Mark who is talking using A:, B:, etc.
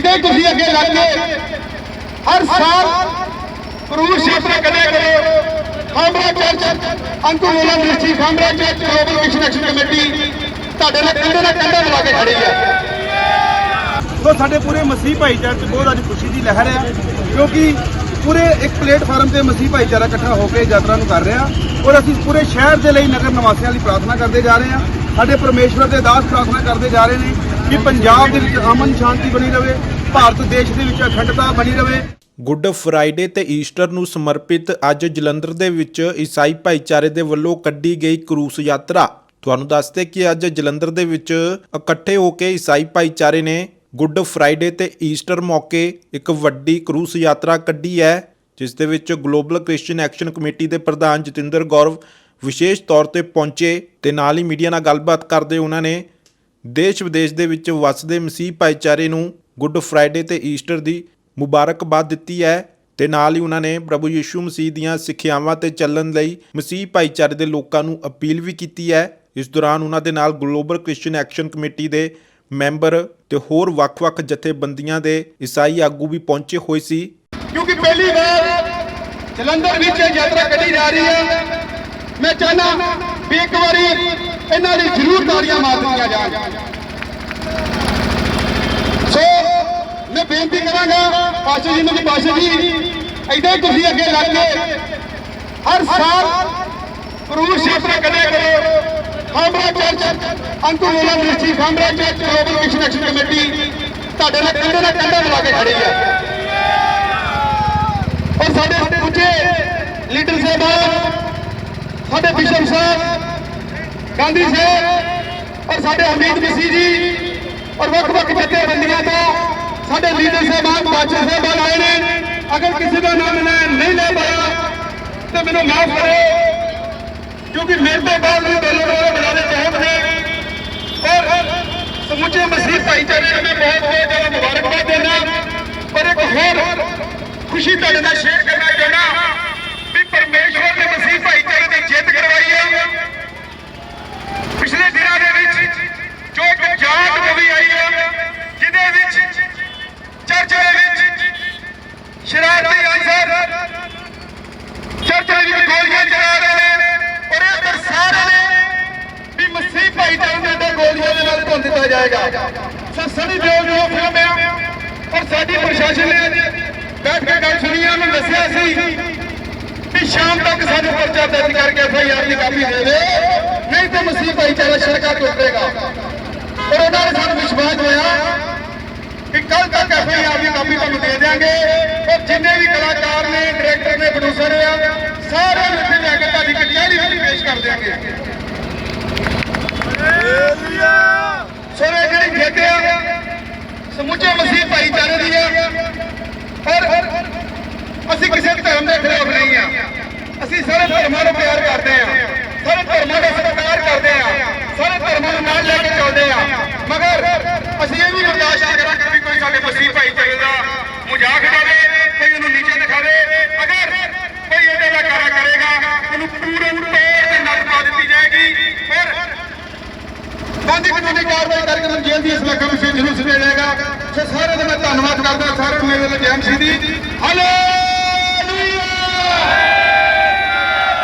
A: ਇਦਾਂ ਹੀ ਤੁਸੀਂ ਅੱਗੇ ਲੱਗ ਕੇ। ਹਰ ਸਾਲ ਕਰੂਜ਼ ਯਾਤਰਾ ਕਰਿਆ ਕਰੋ। Khambra church, Ankurola ministry Khambra church global mission action committee ਤੁਹਾਡੇ ਨਾਲ ਕੰਧੇ ਨਾਲ ਕੰਧਾ ਮਿਲਾ ਕੇ ਖੜੀ ਹੈ।
B: ਸੋ ਸਾਡੇ ਪੂਰੇ ਮਸੀਹ ਭਾਈਚਾਰੇ 'ਚ ਬਹੁਤ ਅੱਜ ਖੁਸ਼ੀ ਦੀ ਲਹਿਰ ਹੈ, ਕਿਉਂਕਿ ਪੂਰੇ ਇੱਕ ਪਲੇਟਫਾਰਮ ਤੇ ਮਸੀਹ ਭਾਈਚਾਰਾ ਇਕੱਠਾ ਹੋ ਕੇ ਯਾਤਰਾ ਨੂੰ ਕਰ ਰਿਹਾ ਔਰ ਅਸੀਂ ਪੂਰੇ ਸ਼ਹਿਰ ਦੇ ਲਈ ਨਗਰ ਨਿਵਾਸੀਆਂ ਲਈ ਪ੍ਰਾਰਥਨਾ ਕਰਦੇ ਜਾ ਰਹੇ ਹਾਂ। ਸਾਡੇ ਪਰਮੇਸ਼ਵਰ ਦੇ ਦਾਸ ਪ੍ਰਾਰਥਨਾ ਕਰਦੇ ਜਾ ਰਹੇ ਨੇ। ਕਿ ਪੰਜਾਬ ਦੇ ਵਿੱਚ ਅਮਨ ਸ਼ਾਂਤੀ ਬਣੀ ਰਵੇ, ਭਾਰਤ ਦੇਸ਼ ਦੇ ਵਿੱਚ ਅਖੰਡਤਾ ਬਣੀ ਰਵੇ।
C: ਗੁੱਡ ਫਰਾਈਡੇ ਤੇ ਈਸਟਰ ਨੂੰ ਸਮਰਪਿਤ ਅੱਜ ਜਲੰਧਰ ਦੇ ਵਿੱਚ ਈਸਾਈ ਭਾਈਚਾਰੇ ਦੇ ਵੱਲੋਂ ਕੱਢੀ ਗਈ ਕਰੂਸ ਯਾਤਰਾ। ਤੁਹਾਨੂੰ ਦੱਸਦੇ ਕਿ ਅੱਜ ਜਲੰਧਰ ਦੇ ਵਿੱਚ ਇਕੱਠੇ ਹੋ ਕੇ ਈਸਾਈ ਭਾਈਚਾਰੇ ਨੇ ਗੁੱਡ ਫਰਾਈਡੇ ਤੇ ਈਸਟਰ ਮੌਕੇ ਇੱਕ ਵੱਡੀ ਕਰੂਸ ਯਾਤਰਾ ਕੱਢੀ ਹੈ, ਜਿਸ ਦੇ ਵਿੱਚ ਗਲੋਬਲ ਕ੍ਰਿਸਚੀਅਨ ਐਕਸ਼ਨ ਕਮੇਟੀ ਦੇ ਪ੍ਰਧਾਨ ਜਤਿੰਦਰ ਗੌਰਵ ਵਿਸ਼ੇਸ਼ ਤੌਰ ਤੇ ਪਹੁੰਚੇ ਤੇ ਨਾਲ ਹੀ ਮੀਡੀਆ ਨਾਲ ਗੱਲਬਾਤ ਕਰਦੇ ਉਹਨਾਂ ਨੇ ਦੇਸ਼ ਵਿਦੇਸ਼ ਦੇ ਵਿੱਚ ਵੱਸਦੇ ਮਸੀਹ ਭਾਈਚਾਰੇ ਨੂੰ ਗੁੱਡ ਫਰਾਈਡੇ ਤੇ ਈਸਟਰ ਦੀ ਮੁਬਾਰਕਬਾਦ ਦਿੱਤੀ ਹੈ ਤੇ ਨਾਲ ਹੀ ਉਹਨਾਂ ਨੇ ਪ੍ਰਭੂ ਯੀਸ਼ੂ ਮਸੀਹ ਦੀਆਂ ਸਿੱਖਿਆਵਾਂ ਤੇ ਚੱਲਣ ਲਈ ਮਸੀਹ ਭਾਈਚਾਰੇ ਦੇ ਲੋਕਾਂ ਨੂੰ ਅਪੀਲ ਵੀ ਕੀਤੀ ਹੈ। ਇਸ ਦੌਰਾਨ ਉਹਨਾਂ ਦੇ ਨਾਲ ਗਲੋਬਲ ਕ੍ਰਿਸਚੀਅਨ ਐਕਸ਼ਨ ਕਮੇਟੀ ਦੇ ਮੈਂਬਰ ਤੇ ਹੋਰ ਵੱਖ-ਵੱਖ ਜਥੇਬੰਦੀਆਂ ਦੇ ਈਸਾਈ ਆਗੂ ਵੀ ਪਹੁੰਚੇ ਹੋਏ ਸੀ।
A: ਕਿਉਂਕਿ ਪਹਿਲੀ ਵਾਰ ਜਲੰਧਰ ਵਿੱਚ ਯਾਤਰਾ ਕੱਢੀ ਜਾ ਰਹੀ ਹੈ। ਮੈਂ ਚਾਹਨਾ ਵੀ ਇੱਕ ਵਾਰੀ ਇਹਨਾਂ ਦੀ ਜ਼ਰੂਰ ਤਾੜੀਆਂ ਮਾਰ ਦਿੱਤੀਆਂ ਜਾਣ। ਸੋ, ਮੈਂ ਬੇਨਤੀ ਕਰਾਂਗਾ, ਪਾਸ਼ਾ ਜੀ ਨੂੰ ਵੀ, ਪਾਸ਼ਾ ਜੀ ਇਦਾਂ ਹੀ ਤੁਸੀਂ ਅੱਗੇ ਲੱਗ ਕੇ ਹਰ ਸਾਲ ਕਰੂਜ਼ ਯਾਤਰਾ ਕਰਿਆ ਕਰੋ। Khambra church Ankurola ministry Khambra church global mission action committee ਤੁਹਾਡੇ ਨਾਲ ਕੰਧੇ ਨਾਲ ਕੰਧਾ ਮਿਲਾ ਕੇ ਖੜੀ ਹੈ ਔਰ ਸਾਡੇ ਦੂਜੇ ਲੀਡਰ ਸਾਹਿਬਾਨ ਸਾਡੇ ਬਿਸ਼ਪ ਸਾਹਿਬ ਗਾਂਧੀ ਸਾਹਿਬ ਔਰ ਸਾਡੇ ਹਮੀਦ ਮਸੀਹ ਜੀ ਔਰ ਵੱਖ-ਵੱਖ ਜਥੇਬੰਦੀਆਂ ਤੋਂ ਸਾਡੇ ਲੀਡਰ ਸਾਹਿਬਾਨ ਬਾਦਸ਼ਾਹ ਸਾਹਿਬਾਨ ਆਏ ਨੇ ਅਗਰ ਕਿਸੇ ਦਾ ਨਾਮ ਮੈਂ ਨਹੀਂ ਲੈ ਪਾਇਆ ਤੇ ਮੈਨੂੰ ਮਾਫ ਕਰੋ ਕਿਉਂਕਿ ਮੇਰੇ ਤੋਂ ਬਾਅਦ ਵੀ ਬੋਲਣ ਵਾਲੇ ਬੁਲਾਰੇ ਬਹੁਤ ਨੇ ਔਰ ਸਮੁੱਚੇ ਮਸੀਹ ਭਾਈਚਾਰੇ ਨੂੰ ਮੈਂ ਬਹੁਤ ਬਹੁਤ ਜ਼ਿਆਦਾ ਮੁਬਾਰਕਬਾਦ ਦੇਣਾ ਪਰ ਇੱਕ ਹੋਰ ਖੁਸ਼ੀ ਤੁਹਾਡੇ ਨਾਲ ਜਾਏਗਾ। ਸੋ ਸਣੀ ਦਿਓ ਜੋ ਫਿਲਮ ਹੈ ਔਰ ਸਾਡੀ ਪ੍ਰਸ਼ਾਸਨ ਨੇ ਬੈਠ ਕੇ ਗੱਲ ਸੁਣੀ ਹੈ ਉਹਨੂੰ ਦੱਸਿਆ ਸੀ ਵੀ ਸ਼ਾਮ ਤੱਕ ਸਾਨੂੰ ਪਰਚਾ ਦਰਜ ਕਰਕੇ ਐਫਆਈਆਰ ਦੀ ਕਾਪੀ ਦੇ ਦੇ ਨਹੀਂ ਤੇ ਮਸੀਹ ਭਾਈਚਾਰਾ ਸੜਕਾਂ ਤੇ ਉਤਰੇਗਾ। ਔਰ ਉਹਨਾਂ ਨੇ ਸਾਨੂੰ ਵਿਸ਼ਵਾਸ ਹੋਇਆ ਕਿ ਕੱਲ ਤੱਕ ਐਫਆਈਆਰ ਦੀ ਕਾਪੀ ਤੁਹਾਨੂੰ ਦੇ ਦੇਵਾਂਗੇ ਔਰ ਜਿੰਨੇ ਵੀ ਕਲਾਕਾਰ ਨੇ, ਡਾਇਰੈਕਟਰ ਨੇ ਪ੍ਰੋਡਿਊਸਰ ਆ, ਸਾਰਿਆਂ ਨੂੰ ਇੱਥੇ ਲੈ ਕੇ ਤੁਹਾਡੀ ਕਚਹਿਰੀ ਵਿੱਚ ਪੇਸ਼ ਕਰ ਦੇਵਾਂਗੇ ਸੋ ਇਹ ਜਿਹੜੀ ਜਿੱਤ ਆ ਸਮੁੱਚੇ ਮਸੀਹ ਭਾਈਚਾਰੇ ਦੀ ਆ ਔਰ ਅਸੀਂ ਕਿਸੇ ਧਰਮ ਦੇ ਖਿਲਾਫ ਨਹੀਂ ਆ। ਅਸੀਂ ਸਾਰੇ ਧਰਮਾਂ ਨੂੰ ਪਿਆਰ ਕਰਦੇ ਆ। ਸਾਰੇ ਧਰਮਾਂ ਦਾ ਸਤਿਕਾਰ ਕਰਦੇ ਆ। ਸਾਰੇ ਧਰਮਾਂ ਨੂੰ ਨਾਲ ਲੈ ਕੇ ਚੱਲਦੇ ਆ। ਮਗਰ ਅਸੀਂ ਇਹ ਵੀ ਬਰਦਾਸ਼ਤ ਨਹੀਂ ਕਰਾਂਗੇ ਵੀ ਕੋਈ ਸਾਡੇ ਮਸੀਹ ਭਾਈਚਾਰੇ ਦਾ ਮਜ਼ਾਕ ਉਡਾਵੇ, ਕੋਈ ਉਹਨੂੰ ਨੀਚੇ ਦਿਖਾਵੇ। ਅਗਰ ਕੋਈ ਇਹਦੇ ਦਾ ਕਾਰਾ ਕਰੇਗਾ, ਉਹਨੂੰ ਪੂਰੇ ਤੋੜ ਤੇ ਨੱਥ ਪਾ ਦਿੱਤੀ ਜਾਏਗੀ। ਔਰ ਬੰਦੀ ਕਾਨੂੰਨੀ ਕਾਰਵਾਈ ਕਰਕੇ ਉਹਨੂੰ ਜੇਲ੍ਹ ਦੀ ਇਸ ਲੱਖਾਂ ਵਿੱਚ ਜ਼ਰੂਰ ਸੁਣਿਆ ਜਾਏਗਾ ਸੋ ਸਾਰਿਆਂ ਦਾ ਮੈਂ ਧੰਨਵਾਦ ਕਰਦਾ ਸਾਰਿਆਂ ਨੂੰ ਮੇਰੇ ਲਈ ਜੈਨ ਸੀ ਦੀ। ਹਾਲੇਲੂਇਆ